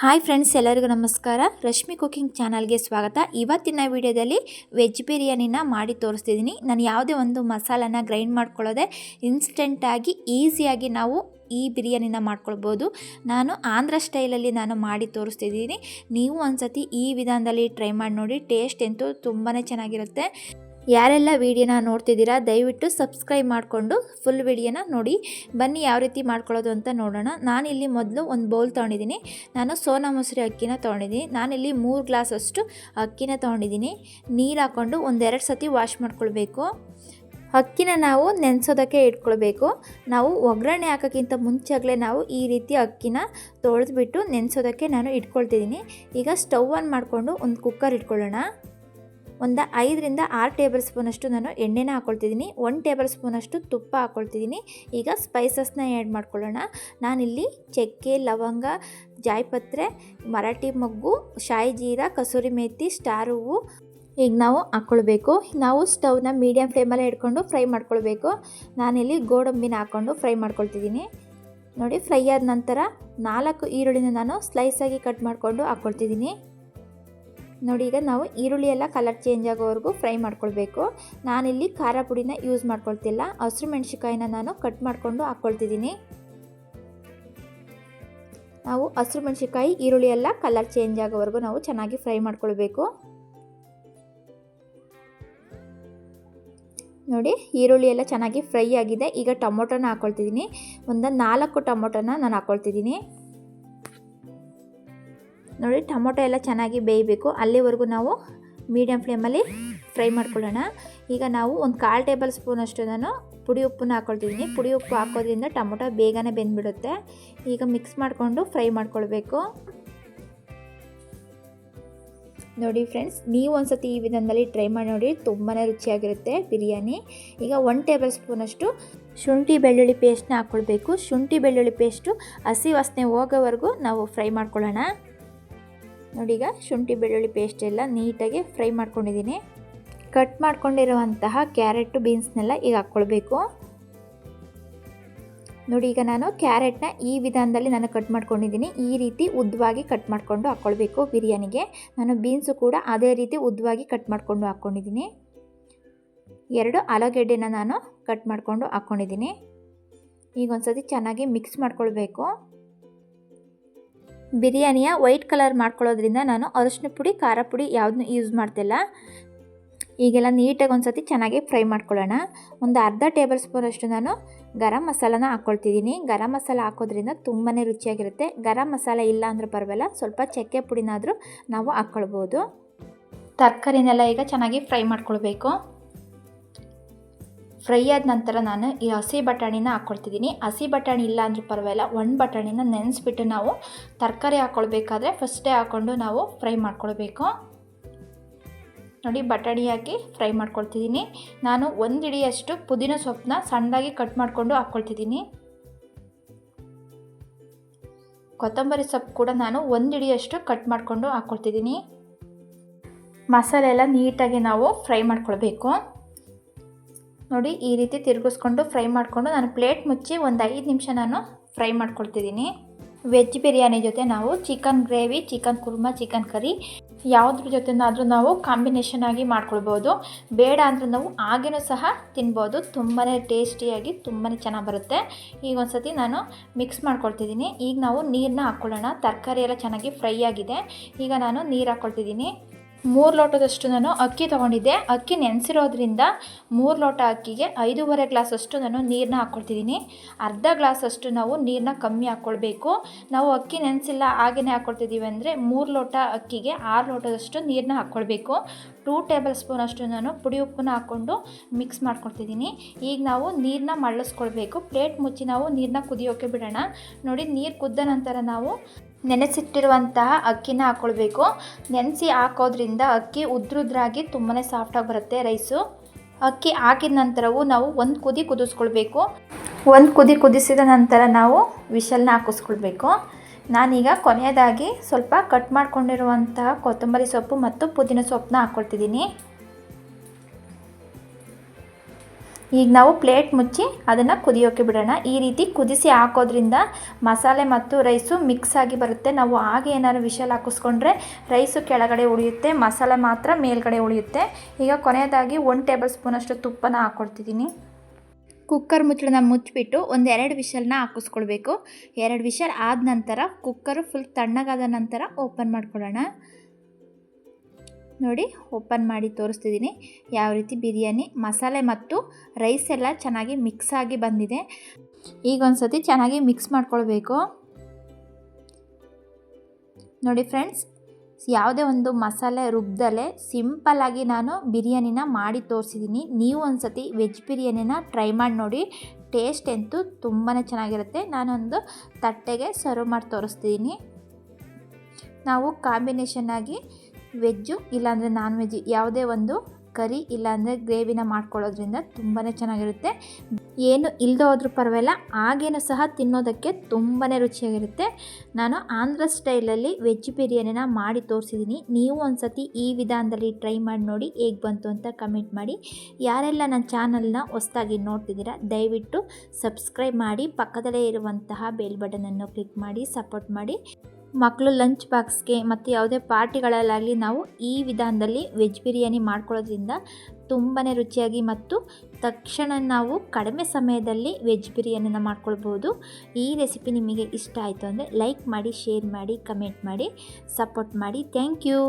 Hi friends ಎಲ್ಲರಿಗೂ ನಮಸ್ಕಾರ. Rashmi cooking ಚಾನಲ್ಗೆ ಸ್ವಾಗತ. ಇವತ್ತಿನ ವಿಡಿಯೋದಲ್ಲಿ ವೆಜ್ ಬಿರಿಯಾನಿನ ಮಾಡಿ ತೋರಿಸ್ತಿದ್ದೀನಿ. ನಾನು ಯಾವುದೇ ಒಂದು ಮಸಾಲಾನ ಗ್ರೈಂಡ್ ಮಾಡ್ಕೊಳ್ಳೋದೆ ಇನ್ಸ್ಟೆಂಟಾಗಿ ಈಸಿಯಾಗಿ ನಾವು ಈ ಬಿರಿಯಾನಿನ ಮಾಡ್ಕೊಳ್ಬೋದು. ನಾನು ಆಂಧ್ರ ಸ್ಟೈಲಲ್ಲಿ ನಾನು ಮಾಡಿ ತೋರಿಸ್ತಿದ್ದೀನಿ. ನೀವು ಒಂದ್ಸತಿ ಈ ವಿಧಾನದಲ್ಲಿ ಟ್ರೈ ಮಾಡಿ ನೋಡಿ ಟೇಸ್ಟ್ ಅಂತೂ ತುಂಬಾ ಚೆನ್ನಾಗಿರುತ್ತೆ. ಯಾರೆಲ್ಲ ವಿಡಿಯೋನ ನೋಡ್ತಿದ್ದೀರಾ, ದಯವಿಟ್ಟು ಸಬ್ಸ್ಕ್ರೈಬ್ ಮಾಡಿಕೊಂಡು ಫುಲ್ ವೀಡಿಯೋನ ನೋಡಿ. ಬನ್ನಿ ಯಾವ ರೀತಿ ಮಾಡ್ಕೊಳ್ಳೋದು ಅಂತ ನೋಡೋಣ. ನಾನಿಲ್ಲಿ ಮೊದಲು ಒಂದು ಬೌಲ್ ತೊಗೊಂಡಿದ್ದೀನಿ. ನಾನು ಸೋನಾ ಮೊಸರಿ ಅಕ್ಕಿನ ತೊಗೊಂಡಿದ್ದೀನಿ. ನಾನಿಲ್ಲಿ ಮೂರು ಗ್ಲಾಸಷ್ಟು ಅಕ್ಕಿನ ತೊಗೊಂಡಿದ್ದೀನಿ. ನೀರು ಹಾಕ್ಕೊಂಡು ಒಂದೆರಡು ಸತಿ ವಾಶ್ ಮಾಡ್ಕೊಳ್ಬೇಕು. ಅಕ್ಕಿನ ನಾವು ನೆನೆಸೋದಕ್ಕೆ ಇಟ್ಕೊಳ್ಬೇಕು. ನಾವು ಒಗ್ಗರಣೆ ಹಾಕೋಕ್ಕಿಂತ ಮುಂಚೆಗಲೇ ನಾವು ಈ ರೀತಿ ಅಕ್ಕಿನ ತೊಳೆದ್ಬಿಟ್ಟು ನೆನೆಸೋದಕ್ಕೆ ನಾನು ಇಟ್ಕೊಳ್ತಿದ್ದೀನಿ. ಈಗ ಸ್ಟವ್ ಆನ್ ಮಾಡಿಕೊಂಡು ಒಂದು ಕುಕ್ಕರ್ ಇಟ್ಕೊಳ್ಳೋಣ. ಒಂದು ಐದರಿಂದ ಆರು ಟೇಬಲ್ ಸ್ಪೂನಷ್ಟು ನಾನು ಎಣ್ಣೆನ ಹಾಕ್ಕೊಳ್ತಿದ್ದೀನಿ ಒನ್ ಟೇಬಲ್ ಸ್ಪೂನಷ್ಟು ತುಪ್ಪ ಹಾಕ್ಕೊಳ್ತಿದ್ದೀನಿ ಈಗ ಸ್ಪೈಸಸ್ನ ಆ್ಯಡ್ ಮಾಡ್ಕೊಳ್ಳೋಣ. ನಾನಿಲ್ಲಿ ಚಕ್ಕೆ, ಲವಂಗ, ಜಾಯಿಪತ್ರೆ, ಮರಾಠಿ ಮೊಗ್ಗು, ಶಾಯಿ ಜೀರಾ, ಕಸೂರಿ ಮೇಥಿ ಸ್ಟಾರ್ ಹೂವು. ಈಗ ನಾವು ಹಾಕ್ಕೊಳ್ಬೇಕು ನಾವು ಸ್ಟವ್ನ ಮೀಡಿಯಮ್ ಫ್ಲೇಮಲ್ಲೇ ಹಿಡ್ಕೊಂಡು ಫ್ರೈ ಮಾಡ್ಕೊಳ್ಬೇಕು. ನಾನಿಲ್ಲಿ ಗೋಡಂಬಿನ ಹಾಕ್ಕೊಂಡು ಫ್ರೈ ಮಾಡ್ಕೊಳ್ತಿದ್ದೀನಿ. ನೋಡಿ ಫ್ರೈ ಆದ ನಂತರ ನಾಲ್ಕು ಈರುಳ್ಳಿನ ನಾನು ಸ್ಲೈಸಾಗಿ ಕಟ್ ಮಾಡಿಕೊಂಡು ಹಾಕ್ಕೊಳ್ತಿದ್ದೀನಿ ನೋಡಿ, ಈಗ ನಾವು ಈರುಳ್ಳಿ ಎಲ್ಲ ಕಲರ್ ಚೇಂಜ್ ಆಗೋವರೆಗೂ ಫ್ರೈ ಮಾಡ್ಕೊಳ್ಬೇಕು. ನಾನಿಲ್ಲಿ ಖಾರ ಪುಡಿನ ಯೂಸ್ ಮಾಡ್ಕೊಳ್ತಿಲ್ಲ. ಹಸಿರು ಮೆಣಸಿಕಾಯಿನ ನಾನು ಕಟ್ ಮಾಡಿಕೊಂಡು ಹಾಕ್ಕೊಳ್ತಿದ್ದೀನಿ. ನಾವು ಹಸಿರು ಮೆಣಸಿಕಾಯಿ ಈರುಳ್ಳಿ ಎಲ್ಲ ಕಲರ್ ಚೇಂಜ್ ಆಗೋವರೆಗೂ ನಾವು ಚೆನ್ನಾಗಿ ಫ್ರೈ ಮಾಡ್ಕೊಳ್ಬೇಕು. ನೋಡಿ, ಈರುಳ್ಳಿ ಎಲ್ಲ ಚೆನ್ನಾಗಿ ಫ್ರೈ ಆಗಿದೆ. ಈಗ ಟೊಮೊಟೊನ ಹಾಕ್ಕೊಳ್ತಿದ್ದೀನಿ. ಒಂದು ನಾಲ್ಕು ಟೊಮೊಟೊನ ನಾನು ಹಾಕ್ಕೊಳ್ತಿದ್ದೀನಿ. ನೋಡಿ ಟೊಮೊಟೊ ಎಲ್ಲ ಚೆನ್ನಾಗಿ ಬೇಯಬೇಕು. ಅಲ್ಲಿವರೆಗೂ ನಾವು ಮೀಡಿಯಮ್ ಫ್ಲೇಮಲ್ಲಿ ಫ್ರೈ ಮಾಡ್ಕೊಳ್ಳೋಣ. ಈಗ ನಾವು ಒಂದು ಕಾಲು ಟೇಬಲ್ ಸ್ಪೂನಷ್ಟು ನಾನು ಪುಡಿ ಉಪ್ಪನ್ನ ಹಾಕ್ಕೊಳ್ತಿದ್ದೀನಿ ಪುಡಿ ಉಪ್ಪು ಹಾಕೋದ್ರಿಂದ ಟೊಮೊಟೊ ಬೇಗನೆ ಬೆಂದ್ಬಿಡುತ್ತೆ. ಈಗ ಮಿಕ್ಸ್ ಮಾಡಿಕೊಂಡು ಫ್ರೈ ಮಾಡ್ಕೊಳ್ಬೇಕು. ನೋಡಿ ಫ್ರೆಂಡ್ಸ್ ನೀವು ಒಂದು ಸತಿ ಈ ವಿಧಾನದಲ್ಲಿ ಟ್ರೈ ಮಾಡಿ ನೋಡಿ ತುಂಬಾ ರುಚಿಯಾಗಿರುತ್ತೆ ಬಿರಿಯಾನಿ. ಈಗ ಒನ್ ಟೇಬಲ್ ಸ್ಪೂನಷ್ಟು ಶುಂಠಿ ಬೆಳ್ಳುಳ್ಳಿ ಪೇಸ್ಟ್ನ ಹಾಕ್ಕೊಳ್ಬೇಕು ಶುಂಠಿ ಬೆಳ್ಳುಳ್ಳಿ ಪೇಸ್ಟು ಹಸಿ ವಾಸನೆ ಹೋಗೋವರೆಗೂ ನಾವು ಫ್ರೈ ಮಾಡ್ಕೊಳ್ಳೋಣ. ನೋಡಿ ಈಗ ಶುಂಠಿ, ಬೆಳ್ಳುಳ್ಳಿ ಪೇಸ್ಟ್ ಎಲ್ಲ ನೀಟಾಗಿ ಫ್ರೈ ಮಾಡ್ಕೊಂಡಿದ್ದೀನಿ. ಕಟ್ ಮಾಡ್ಕೊಂಡಿರುವಂತಹ ಕ್ಯಾರೆಟು ಬೀನ್ಸ್ನೆಲ್ಲ ಈಗ ಹಾಕ್ಕೊಳ್ಬೇಕು. ನೋಡಿ ಈಗ ನಾನು ಕ್ಯಾರೆಟ್ನ ಈ ವಿಧಾನದಲ್ಲಿ ನಾನು ಕಟ್ ಮಾಡ್ಕೊಂಡಿದ್ದೀನಿ. ಈ ರೀತಿ ಉದ್ದವಾಗಿ ಕಟ್ ಮಾಡಿಕೊಂಡು ಹಾಕ್ಕೊಳ್ಬೇಕು ಬಿರಿಯಾನಿಗೆ. ನಾನು ಬೀನ್ಸು ಕೂಡ ಅದೇ ರೀತಿ ಉದ್ದವಾಗಿ ಕಟ್ ಮಾಡಿಕೊಂಡು ಹಾಕ್ಕೊಂಡಿದ್ದೀನಿ. ಎರಡು ಆಲೂಗೆಡ್ಡೆನ ನಾನು ಕಟ್ ಮಾಡಿಕೊಂಡು ಹಾಕ್ಕೊಂಡಿದ್ದೀನಿ. ಈಗ ಒಂದು ಸತಿ ಚೆನ್ನಾಗಿ ಮಿಕ್ಸ್ ಮಾಡ್ಕೊಳ್ಬೇಕು. ಬಿರಿಯಾನಿಯ ವೈಟ್ ಕಲರ್ ಮಾಡ್ಕೊಳ್ಳೋದ್ರಿಂದ ನಾನು ಅರಿಶಿನ ಪುಡಿ, ಖಾರ ಪುಡಿ ಯಾವುದನ್ನು ಯೂಸ್ ಮಾಡ್ತಿಲ್ಲ. ಈಗೆಲ್ಲ ನೀಟಾಗಿ ಒಂದು ಸತಿ ಚೆನ್ನಾಗಿ ಫ್ರೈ ಮಾಡ್ಕೊಳ್ಳೋಣ. ಒಂದು ಅರ್ಧ ಟೇಬಲ್ ಸ್ಪೂನ್ ಅಷ್ಟು ನಾನು ಗರಂ ಮಸಾಲಾನ ಹಾಕ್ಕೊಳ್ತಿದ್ದೀನಿ. ಗರಂ ಮಸಾಲ ಹಾಕೋದ್ರಿಂದ ತುಂಬಾ ರುಚಿಯಾಗಿರುತ್ತೆ. ಗರಂ ಮಸಾಲ ಇಲ್ಲ ಅಂದ್ರೆ ಪರವಾಗಿಲ್ಲ, ಸ್ವಲ್ಪ ಚಕ್ಕೆ ಪುಡಿನಾದರೂ ನಾವು ಹಾಕ್ಕೊಳ್ಬೋದು. ತರಕಾರಿನೆಲ್ಲ ಈಗ ಚೆನ್ನಾಗಿ ಫ್ರೈ ಮಾಡ್ಕೊಳ್ಬೇಕು. ಫ್ರೈ ಆದ ನಂತರ ನಾನು ಈ ಹಸಿ ಬಟಾಣಿನ ಹಾಕ್ಕೊಳ್ತಿದ್ದೀನಿ. ಹಸಿ ಬಟಾಣಿ ಇಲ್ಲ ಅಂದರೂ ಪರವಾಗಿಲ್ಲ, ಒಂದು ಬಟಾಣಿನ ನೆನೆಸ್ಬಿಟ್ಟು ನಾವು ತರಕಾರಿ ಹಾಕ್ಕೊಳ್ಬೇಕಾದ್ರೆ ಫಸ್ಟೇ ಹಾಕ್ಕೊಂಡು ನಾವು ಫ್ರೈ ಮಾಡ್ಕೊಳ್ಬೇಕು. ನೋಡಿ, ಬಟಾಣಿ ಹಾಕಿ ಫ್ರೈ ಮಾಡ್ಕೊಳ್ತಿದ್ದೀನಿ. ನಾನು ಒಂದು ಹಿಡಿಯಷ್ಟು ಪುದೀನ ಸೊಪ್ಪನ್ನ ಸಣ್ಣದಾಗಿ ಕಟ್ ಮಾಡಿಕೊಂಡು ಹಾಕ್ಕೊಳ್ತಿದ್ದೀನಿ. ಕೊತ್ತಂಬರಿ ಸೊಪ್ಪು ಕೂಡ ನಾನು ಒಂದು ಹಿಡಿಯಷ್ಟು ಕಟ್ ಮಾಡಿಕೊಂಡು ಹಾಕ್ಕೊಳ್ತಿದ್ದೀನಿ. ಮಸಾಲೆ ಎಲ್ಲ ನೀಟಾಗಿ ನಾವು ಫ್ರೈ ಮಾಡ್ಕೊಳ್ಬೇಕು. ನೋಡಿ ಈ ರೀತಿ ತಿರುಗಿಸ್ಕೊಂಡು ಫ್ರೈ ಮಾಡಿಕೊಂಡು ನಾನು ಪ್ಲೇಟ್ ಮುಚ್ಚಿ ಒಂದು ಐದು ನಿಮಿಷ ನಾನು ಫ್ರೈ ಮಾಡ್ಕೊಳ್ತಿದ್ದೀನಿ. ವೆಜ್ ಬಿರಿಯಾನಿ ಜೊತೆ ನಾವು chicken gravy, chicken kurma, chicken curry ಯಾವುದ್ರ ಜೊತೆನಾದರೂ ನಾವು ಕಾಂಬಿನೇಷನ್ ಆಗಿ ಮಾಡ್ಕೊಳ್ಬೋದು. ಬೇಡ ಅಂದರೂ ನಾವು ಹಾಗೇನೂ ಸಹ ತಿನ್ಬೋದು. ತುಂಬಾ ಟೇಸ್ಟಿಯಾಗಿ ತುಂಬಾ ಚೆನ್ನಾಗಿ ಬರುತ್ತೆ. ಈಗ ಒಂದು ಸತಿ ನಾನು ಮಿಕ್ಸ್ ಮಾಡ್ಕೊಳ್ತಿದ್ದೀನಿ. ಈಗ ನಾವು ನೀರನ್ನ ಹಾಕ್ಕೊಳ್ಳೋಣ ತರಕಾರಿ ಎಲ್ಲ ಚೆನ್ನಾಗಿ ಫ್ರೈ ಆಗಿದೆ. ಈಗ ನಾನು ನೀರು ಹಾಕ್ಕೊಳ್ತಿದ್ದೀನಿ ಮೂರು ಲೋಟದಷ್ಟು ನಾನು ಅಕ್ಕಿ ತೊಗೊಂಡಿದ್ದೆ. ಅಕ್ಕಿ ನೆನೆಸಿರೋದ್ರಿಂದ ಮೂರು ಲೋಟ ಅಕ್ಕಿಗೆ ಐದೂವರೆ ಗ್ಲಾಸಷ್ಟು ನಾನು ನೀರನ್ನ ಹಾಕ್ಕೊಳ್ತಿದ್ದೀನಿ ಅರ್ಧ ಗ್ಲಾಸಷ್ಟು ನಾವು ನೀರನ್ನ ಕಮ್ಮಿ ಹಾಕ್ಕೊಳ್ಬೇಕು ನಾವು ಅಕ್ಕಿ ನೆನೆಸಿಲ್ಲ ಹಾಗೆಯೇ ಹಾಕ್ಕೊಳ್ತಿದ್ದೀವಿ ಅಂದರೆ ಮೂರು ಲೋಟ ಅಕ್ಕಿಗೆ ಆರು ಲೋಟದಷ್ಟು ನೀರನ್ನ ಹಾಕ್ಕೊಳ್ಬೇಕು ಟೂ ಟೇಬಲ್ ಸ್ಪೂನ್ ಅಷ್ಟು ನಾನು ಪುಡಿ ಉಪ್ಪನ್ನ ಹಾಕ್ಕೊಂಡು ಮಿಕ್ಸ್ ಮಾಡ್ಕೊಳ್ತಿದ್ದೀನಿ ಈಗ ನಾವು ನೀರನ್ನ ಮಳ್ಳಿಸ್ಕೊಳ್ಬೇಕು ಪ್ಲೇಟ್ ಮುಚ್ಚಿ ನಾವು ನೀರನ್ನ ಕುದಿಯೋಕೆ ಬಿಡೋಣ. ನೋಡಿ, ನೀರು ಕುದ್ದ ನಂತರ ನಾವು ನೆನೆಸಿಟ್ಟಿರುವಂತಹ ಅಕ್ಕಿನ ಹಾಕ್ಕೊಳ್ಬೇಕು ನೆನೆಸಿ ಹಾಕೋದ್ರಿಂದ ಅಕ್ಕಿ ಉದ್ರುದ್ರಾಗಿ ತುಂಬಾ ಸಾಫ್ಟಾಗಿ ಬರುತ್ತೆ ರೈಸು ಅಕ್ಕಿ ಹಾಕಿದ ನಂತರವೂ ನಾವು ಒಂದು ಕುದಿ ಕುದಿಸ್ಕೊಳ್ಬೇಕು. ಒಂದು ಕುದಿ ಕುದಿಸಿದ ನಂತರ ನಾವು ವಿಶಲ್ನ ಹಾಕಿಸ್ಕೊಳ್ಬೇಕು. ನಾನೀಗ ಕೊನೆಯದಾಗಿ ಸ್ವಲ್ಪ ಕಟ್ ಮಾಡಿಕೊಂಡಿರುವಂತಹ ಕೊತ್ತಂಬರಿ ಸೊಪ್ಪು ಮತ್ತು ಪುದೀನ ಸೊಪ್ಪನ್ನ ಹಾಕ್ಕೊಳ್ತಿದ್ದೀನಿ. ಈಗ ನಾವು ಪ್ಲೇಟ್ ಮುಚ್ಚಿ ಅದನ್ನು ಕುದಿಯೋಕ್ಕೆ ಬಿಡೋಣ. ಈ ರೀತಿ ಕುದಿಸಿ ಹಾಕೋದ್ರಿಂದ ಮಸಾಲೆ ಮತ್ತು ರೈಸು ಮಿಕ್ಸ್ ಆಗಿ ಬರುತ್ತೆ. ನಾವು ಹಾಗೆ ಏನಾದ್ರು ವಿಷಲ್ ಹಾಕಿಸ್ಕೊಂಡ್ರೆ ರೈಸು ಕೆಳಗಡೆ ಉಳಿಯುತ್ತೆ, ಮಸಾಲೆ ಮಾತ್ರ ಮೇಲ್ಗಡೆ ಉಳಿಯುತ್ತೆ. ಈಗ ಕೊನೆಯದಾಗಿ ಒನ್ ಟೇಬಲ್ ಸ್ಪೂನಷ್ಟು ತುಪ್ಪನ ಹಾಕ್ಕೊಡ್ತಿದ್ದೀನಿ ಕುಕ್ಕರ್ ಮುಚ್ಚಳನ ಮುಚ್ಚಿಬಿಟ್ಟು ಒಂದು ಎರಡು ವಿಷಲ್ನ ಹಾಕಿಸ್ಕೊಳ್ಬೇಕು. ಎರಡು ವಿಷಲ್ ಆದ ನಂತರ ಕುಕ್ಕರು ಫುಲ್ ತಣ್ಣಗಾದ ನಂತರ ಓಪನ್ ಮಾಡ್ಕೊಳ್ಳೋಣ. ನೋಡಿ, ಓಪನ್ ಮಾಡಿ ತೋರಿಸ್ತಿದ್ದೀನಿ. ಯಾವ ರೀತಿ ಬಿರಿಯಾನಿ, ಮಸಾಲೆ ಮತ್ತು ರೈಸ್ ಎಲ್ಲ ಚೆನ್ನಾಗಿ ಮಿಕ್ಸ್ ಆಗಿ ಬಂದಿದೆ. ಈಗ ಒಂದು ಸತಿ ಚೆನ್ನಾಗಿ ಮಿಕ್ಸ್ ಮಾಡ್ಕೊಳ್ಬೇಕು. ನೋಡಿ ಫ್ರೆಂಡ್ಸ್ ಯಾವುದೇ ಒಂದು ಮಸಾಲೆ ರುಬ್ಬದಲ್ಲೇ ಸಿಂಪಲ್ಲಾಗಿ ನಾನು ಬಿರಿಯಾನಿನ ಮಾಡಿ ತೋರಿಸಿದ್ದೀನಿ. ನೀವು ಒಂದು ಸತಿ ವೆಜ್ ಬಿರಿಯಾನಿನ ಟ್ರೈ ಮಾಡಿ ನೋಡಿ. ಟೇಸ್ಟ್ ಅಂತೂ ತುಂಬಾ ಚೆನ್ನಾಗಿರುತ್ತೆ. ನಾನೊಂದು ತಟ್ಟೆಗೆ ಸರ್ವ್ ಮಾಡಿ ತೋರಿಸ್ತಿದ್ದೀನಿ. ನಾವು ಕಾಂಬಿನೇಷನ್ ಆಗಿ ವೆಜ್ಜು ಇಲ್ಲಾಂದರೆ ನಾನ್ ವೆಜ್ ಯಾವುದೇ ಒಂದು ಕರಿ ಇಲ್ಲಾಂದರೆ ಗ್ರೇವಿನ ಮಾಡ್ಕೊಳ್ಳೋದ್ರಿಂದ ತುಂಬಾ ಚೆನ್ನಾಗಿರುತ್ತೆ. ಏನು ಇಲ್ಲದೆ ಹೋದ್ರೂ ಪರವಾಗಿಲ್ಲ, ಹಾಗೇನೂ ಸಹ ತಿನ್ನೋದಕ್ಕೆ ತುಂಬಾ ರುಚಿಯಾಗಿರುತ್ತೆ. ನಾನು ಆಂಧ್ರ ಸ್ಟೈಲಲ್ಲಿ ವೆಜ್ ಬಿರಿಯಾನಿನ ಮಾಡಿ ತೋರಿಸಿದ್ದೀನಿ. ನೀವು ಒಂದು ಸತಿ ಈ ವಿಧಾನದಲ್ಲಿ ಟ್ರೈ ಮಾಡಿ ನೋಡಿ, ಹೇಗೆ ಬಂತು ಅಂತ ಕಮೆಂಟ್ ಮಾಡಿ. ಯಾರೆಲ್ಲ ನನ್ನ ಚಾನಲ್ನ ಹೊಸ್ದಾಗಿ ನೋಡ್ತಿದ್ದೀರಾ, ದಯವಿಟ್ಟು ಸಬ್ಸ್ಕ್ರೈಬ್ ಮಾಡಿ, ಪಕ್ಕದಲ್ಲೇ ಇರುವಂತಹ ಬೆಲ್ ಬಟನನ್ನು ಕ್ಲಿಕ್ ಮಾಡಿ, ಸಪೋರ್ಟ್ ಮಾಡಿ. ಮಕ್ಕಳು ಲಂಚ್ ಬಾಕ್ಸ್ಗೆ ಮತ್ತು ಯಾವುದೇ ಪಾರ್ಟಿಗಳಲ್ಲಾಗಲಿ ನಾವು ಈ ವಿಧಾನದಲ್ಲಿ ವೆಜ್ ಬಿರಿಯಾನಿ ಮಾಡ್ಕೊಳ್ಳೋದ್ರಿಂದ ತುಂಬಾ ರುಚಿಯಾಗಿ ಮತ್ತು ತಕ್ಷಣ ನಾವು ಕಡಿಮೆ ಸಮಯದಲ್ಲಿ ವೆಜ್ ಬಿರಿಯಾನಿನ ಮಾಡ್ಕೊಳ್ಬೋದು. ಈ ರೆಸಿಪಿ ನಿಮಗೆ ಇಷ್ಟ ಆಯಿತು ಅಂದರೆ ಲೈಕ್ ಮಾಡಿ ಶೇರ್ ಮಾಡಿ ಕಮೆಂಟ್ ಮಾಡಿ ಸಪೋರ್ಟ್ ಮಾಡಿ. Thank you